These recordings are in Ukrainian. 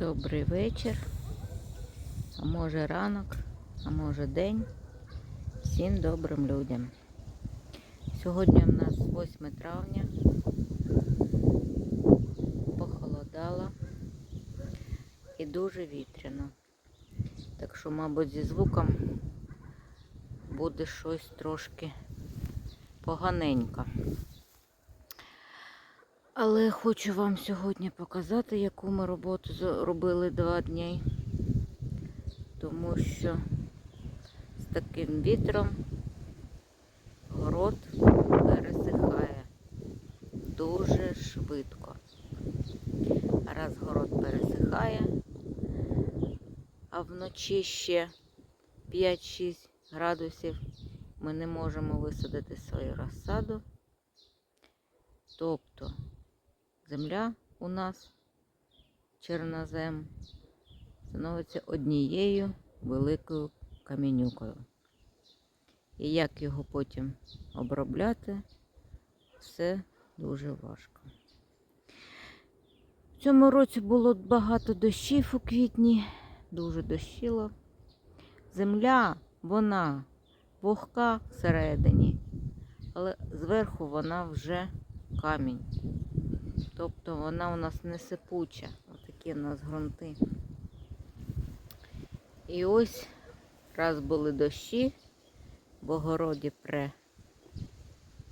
Добрий вечір, а може ранок, а може день. Всім добрим людям. Сьогодні в нас 8 травня. Похолодало і дуже вітряно. Так що, мабуть, зі звуком буде щось трошки поганенько. Але хочу вам сьогодні показати, яку ми роботу з- робили два дні. Тому що з таким вітром город пересихає дуже швидко. Раз город пересихає, а вночі ще 5-6 градусів ми не можемо висадити свою розсаду. Тобто земля у нас чорнозем становиться однією великою камінюкою. І як його потім обробляти, все дуже важко. В цьому році було багато дощів у квітні, дуже дощило. Земля, вона вогка всередині, але зверху вона вже камінь. Тобто вона у нас не сипуча. Отакі у нас ґрунти. І ось раз були дощі, в огороді пре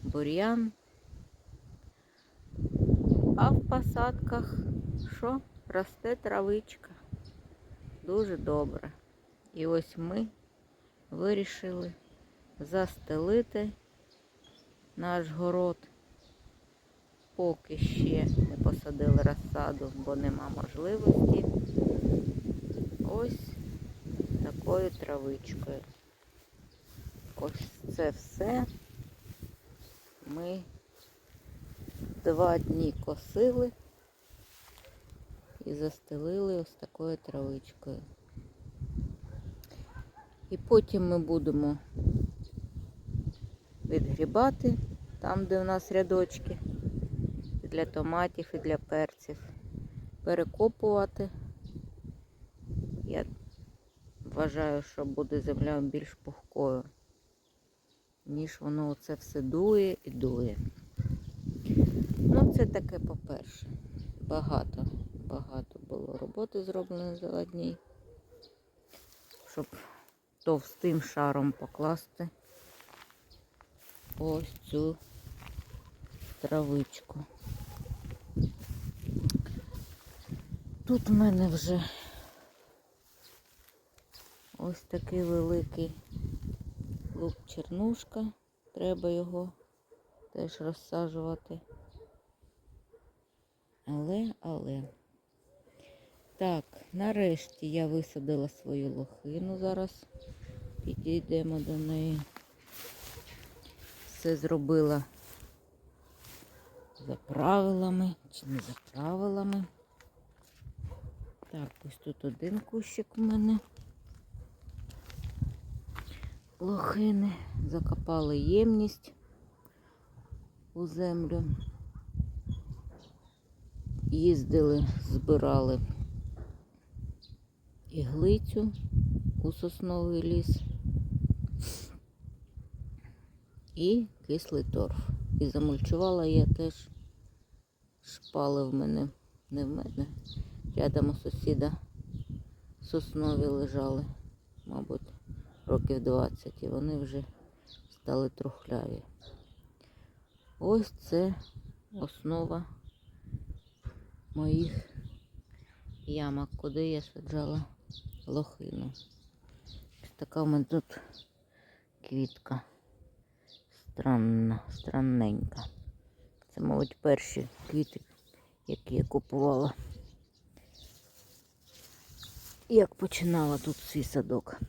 бур'ян, а в посадках що? Росте травичка. Дуже добре. І ось ми вирішили застелити наш город поки ще не посадили розсаду, бо нема можливості. Ось такою травичкою. Ось це все ми два дні косили і застелили ось такою травичкою. І потім ми будемо відгрібати там, де у нас рядочки для томатів, і для перців. Перекопувати. Я вважаю, що буде земля більш пухкою, ніж воно оце все дує і дує. Ну, це таке по-перше. Багато, багато було роботи зроблено за дні, щоб товстим шаром покласти ось цю травичку. Тут в мене вже ось такий великий лук чернушка. Треба його теж розсаджувати. Але, але. Так, нарешті я висадила свою лохину. Зараз підійдемо до неї. Все зробила за правилами чи не за правилами. Так, ось тут один кущик у мене. Лохини. Закопали ємність у землю. Їздили, збирали іглицю у сосновий ліс і кислий торф. І замульчувала я теж шпали в мене, не в мене. Рядом у сусіда соснові лежали, мабуть, років 20, і вони вже стали трухляві. Ось це основа моїх ямок, куди я саджала лохину. Така в мене тут квітка. Странна, странненька. Це, мабуть, перші квіти, які я купувала. Як починала тут свій садок.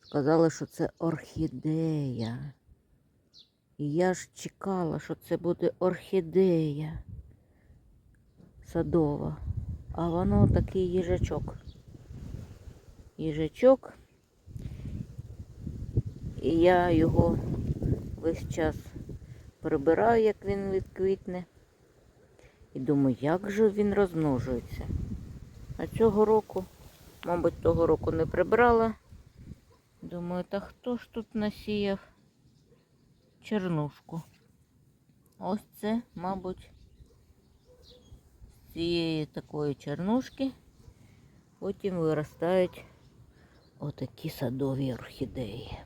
Сказали, що це орхідея. І я ж чекала, що це буде орхідея садова. А воно такий їжачок. Їжачок. І я його весь час прибираю, як він відквітне. І думаю, як же він розмножується. А цього року, мабуть, того року не прибрала. Думаю, та хто ж тут насіяв чернушку? Ось це, мабуть, з цієї такої чернушки потім виростають отакі садові орхідеї.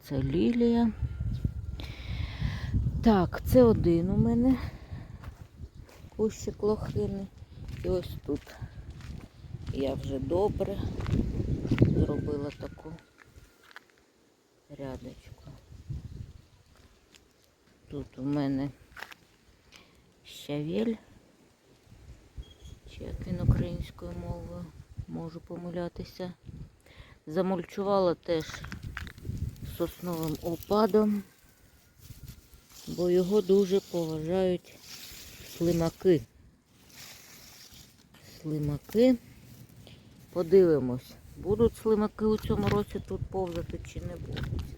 Це лілія. Так, це один у мене кущик лохини. І ось тут я вже добре зробила таку рядочку. Тут у мене щавель, чи як він українською мовою, можу помилятися. Замульчувала теж сосновим опадом, бо його дуже поважають слимаки. Слимаки. Подивимось, будуть слимаки у цьому році тут повзати чи не будуть.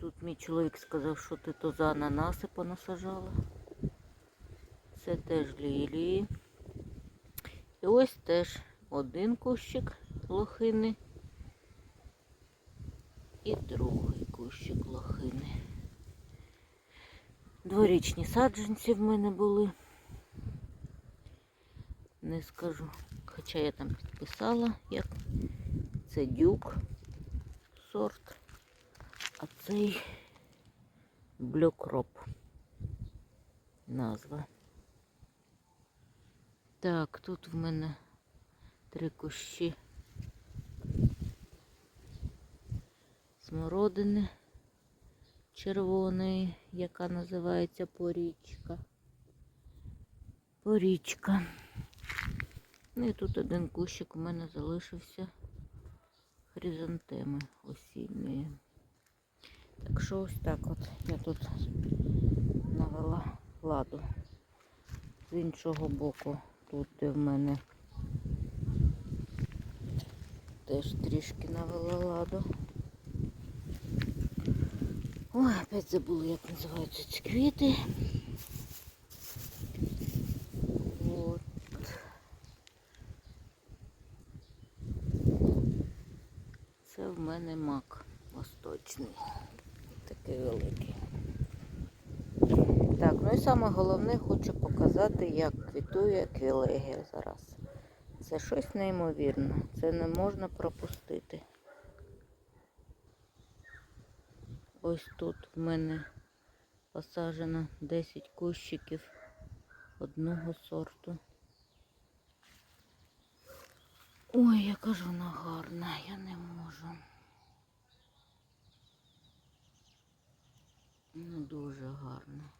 Тут мій чоловік сказав, що ти то за ананаси понасажала. Це теж лілії. І ось теж один кущик лохини і другий кущик лохини. Дворічні саджанці в мене були. Не скажу. Хоча я там підписала, як це дюк сорт, а цей блюкроп назва. Так, тут в мене три кущі смородини червоної, яка називається порічка. Порічка. Ну і тут один кущик у мене залишився хризантеми осінньої. Так що ось так от я тут навела ладу. З іншого боку, тут де в мене теж трішки навела ладу. Ой, опять забула, як називаються ці квіти. От. Це в мене мак восточний. Такий великий. Так, ну і саме головне хочу показати, як квітує квілегія зараз. Це щось неймовірне. Це не можна пропустити. Ось тут в мене посаджено 10 кущиків одного сорту. Ой, яка ж вона гарна, я не можу. Ну, дуже гарна.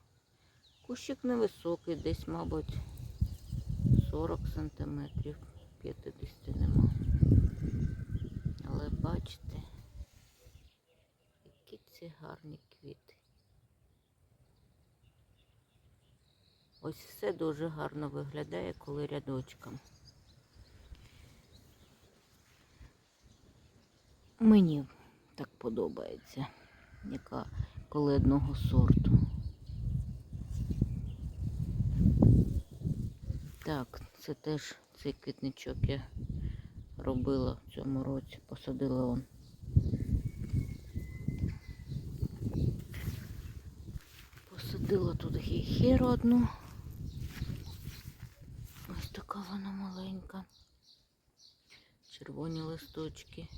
Кущик невисокий, десь, мабуть, 40 сантиметрів, 50 нема. Але бачите, які ці гарні квіти. Ось все дуже гарно виглядає, коли рядочком. Мені так подобається, яка коли одного сорту. Так, це теж цей квітничок я робила в цьому році, посадила он. Посадила тут гейхеру одну. Ось така вона маленька. Червоні листочки.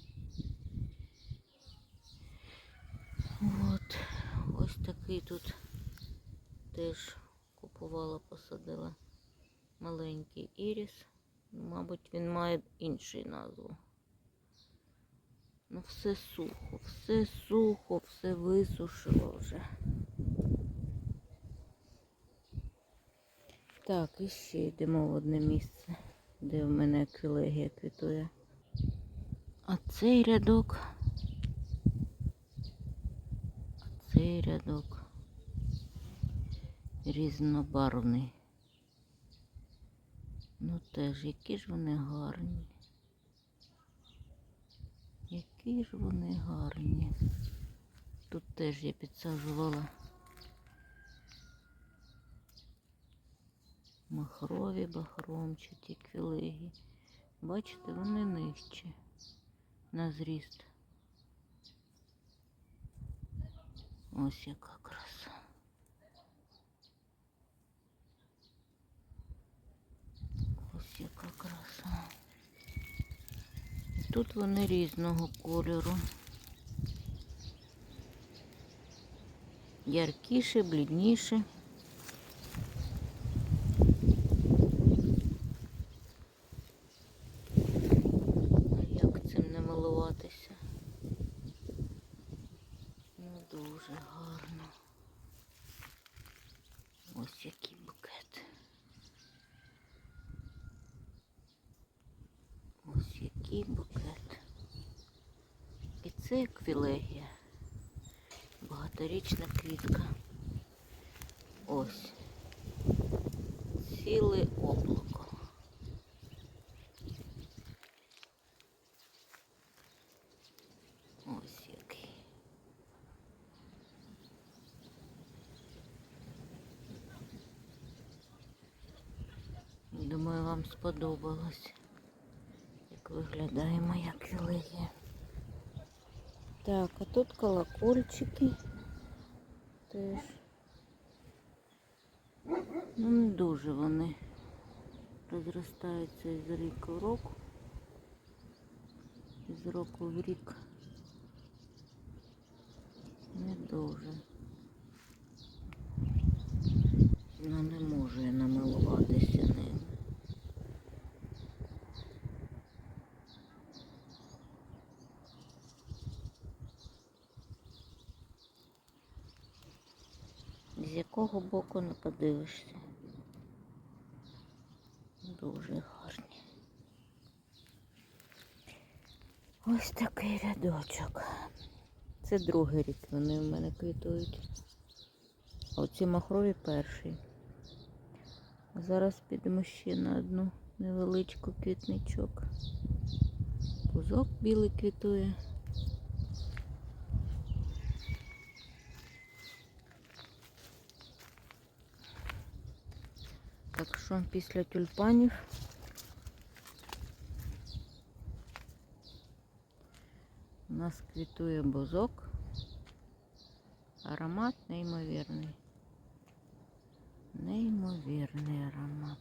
От, ось такий тут теж купувала, посадила маленький іріс. Ну, Мабуть, він має іншу назву. Ну, все сухо, все сухо, все висушило вже. Так, і ще йдемо в одне місце, де в мене еквілегія квітує. А цей рядок цей рядок різнобарвний. Ну теж, які ж вони гарні. Які ж вони гарні. Тут теж я підсаджувала Махрові, бахромчаті, квілегі. Бачите, вони нижчі на зріст. Ось яка краса. Ось яка краса. Тут вони різного кольору. Яркіше, блідніше. А Як цим не милуватися? Ну, дуже гарно. Ось який букет. Ось який букет. І це еквілегія. Багаторічна квітка. Ось. Ціле облако. Ось який. Думаю, вам сподобалось, як виглядає моя квілегія. Так, а тут колокольчики теж. Ну, не дуже вони розростаються із року в року. Із року в рік. З якого боку не подивишся. Дуже гарні. Ось такий рядочок. Це другий рік вони в мене квітують. А Оці махрові перший. А зараз підемо ще на одну невеличку квітничок. Пузок білий квітує. Так що після тюльпанів у нас квітує бузок. Аромат неймовірний. Неймовірний аромат.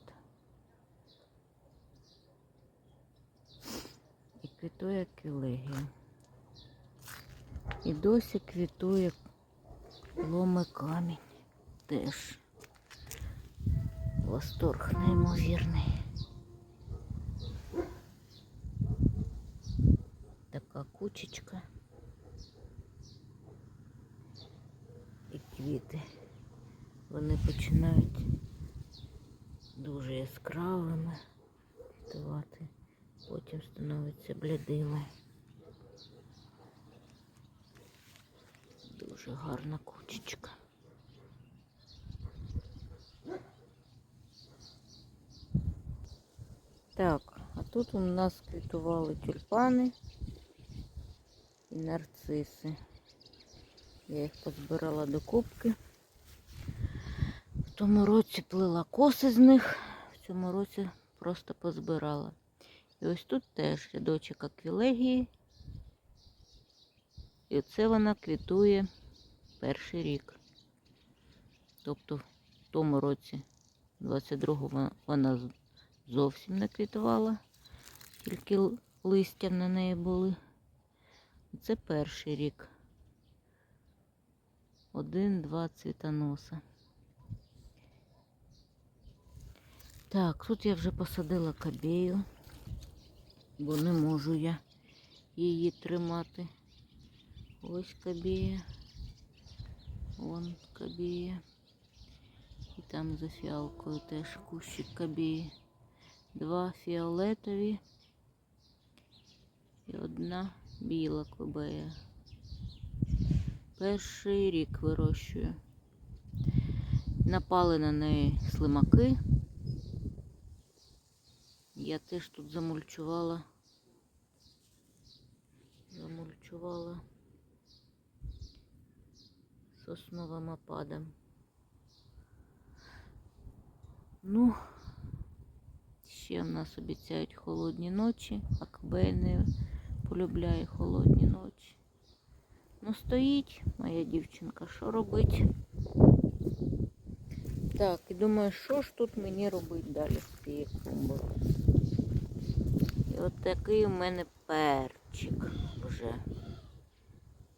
І квітує кілегія. І досі квітує ломи камінь теж. Восторг неймовірний. Така кучечка. І квіти. Вони починають дуже яскравими квітувати, потім становляться блідими. Дуже гарна кучечка. Так, а тут у нас квітували тюльпани і нарциси. Я їх позбирала до кубки. В тому році плила коси з них, в цьому році просто позбирала. І ось тут теж рядочок аквілегії. І оце вона квітує перший рік. Тобто в тому році, 22-го, вона зовсім не квітувала, тільки листя на неї були. Це перший рік. Один-два цвітоноса. Так, тут я вже посадила кабею, бо не можу я її тримати. Ось кабея. Вон кабея. І там за фіалкою теж кущик кабеї. Два фіолетові і одна біла кобея. Перший рік вирощую. Напали на неї слимаки. Я теж тут замульчувала. Замульчувала сосновим опадом. Ну, Ще в нас обіцяють холодні ночі, а КБ не полюбляє холодні ночі. Ну, стоїть моя дівчинка, що робить? Так, і думаю, що ж тут мені робити далі з цією клумбою? І от такий у мене перчик вже.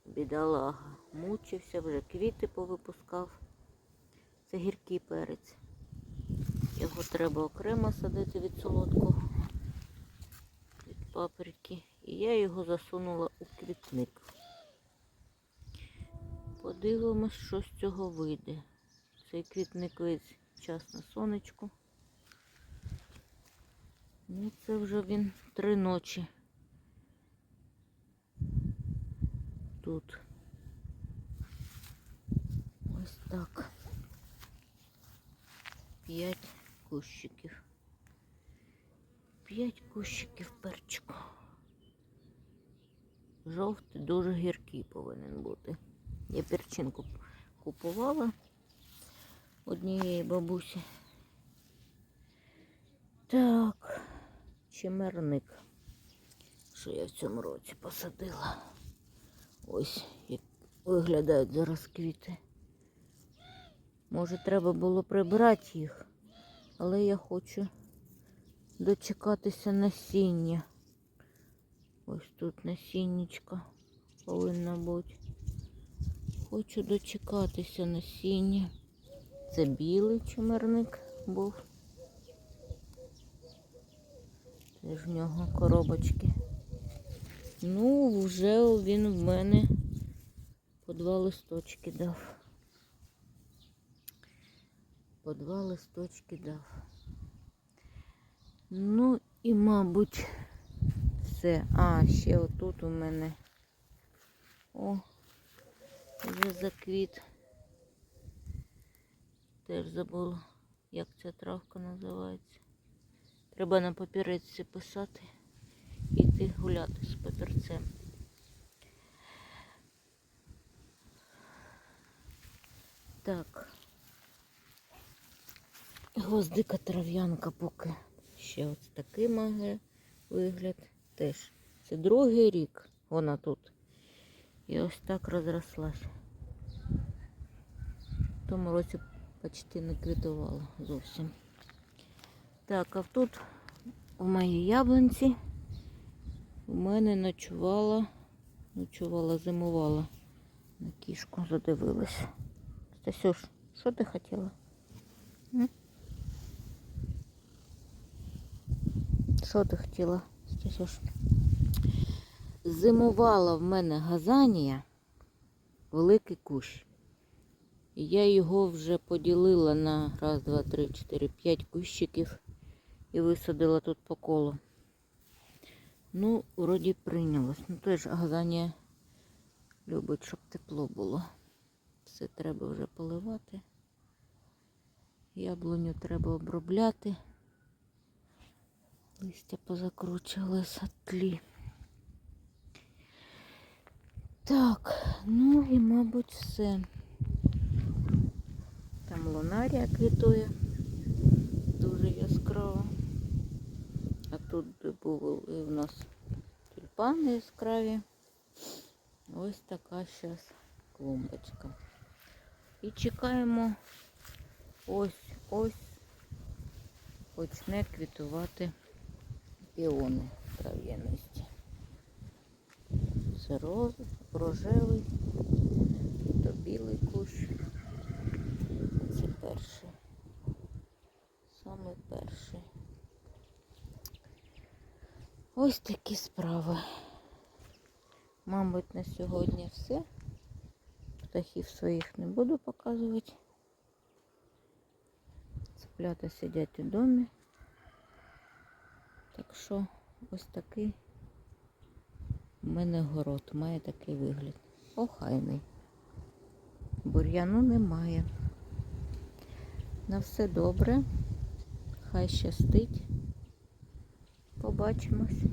Бідолага. Мучився, вже квіти повипускав. Це гіркий перець. Його треба окремо садити від солодкого, від паприки. І я його засунула у квітник. Подивимось, що з цього вийде. Цей квітник весь час на сонечку. Ну, це вже він три ночі. Тут. Ось так. П'ять кущиків. П'ять кущиків перчику. Жовтий дуже гіркий повинен бути. Я перчинку купувала однієї бабусі. Так, чимерник, що я в цьому році посадила. Ось як виглядають зараз квіти. Може, треба було прибрати їх, але я хочу дочекатися насіння. Ось тут насіннячко повинно бути. Хочу дочекатися насіння. Це білий чимерник був. Теж в нього коробочки. Ну, вже він в мене по два листочки дав. По два листочки дав. Ну і, мабуть, все. А, ще отут у мене. О, вже заквіт. Теж забула, як ця травка називається. Треба на папіреці писати і йти гуляти з папірцем. Так. Гвоздика трав'янка поки ще ось такий має вигляд. Теж. Це другий рік вона тут. І ось так розрослася. В тому році почти не квітувала зовсім. Так, а тут у моїй яблунці у мене ночувала, ночувала, зимувала. На кішку задивилась. Стасюш, що ти хотіла? М? Що ти Зимувала в мене газанія, великий кущ. Я його вже поділила на раз, два, три, чотири, п'ять кущиків і висадила тут по колу. Ну, вроді прийнялось. Ну теж газанія любить, щоб тепло було. Все треба вже поливати. Яблуню треба обробляти. Листя позакручувалися тлі. Так, ну і, мабуть, все. Там лунарія квітує дуже яскраво. А тут були у нас тюльпани яскраві. Ось така зараз клумбочка. І чекаємо ось ось почне квітувати піони трав'яності. Це рожевий, то білий кущ. Це перший. Саме перший. Ось такі справи. Мабуть, на сьогодні все. Птахів своїх не буду показувати. Цеплята сидять у домі. Так що ось такий у мене город має такий вигляд. Охайний. Бур'яну немає. На все добре. Хай щастить. Побачимось.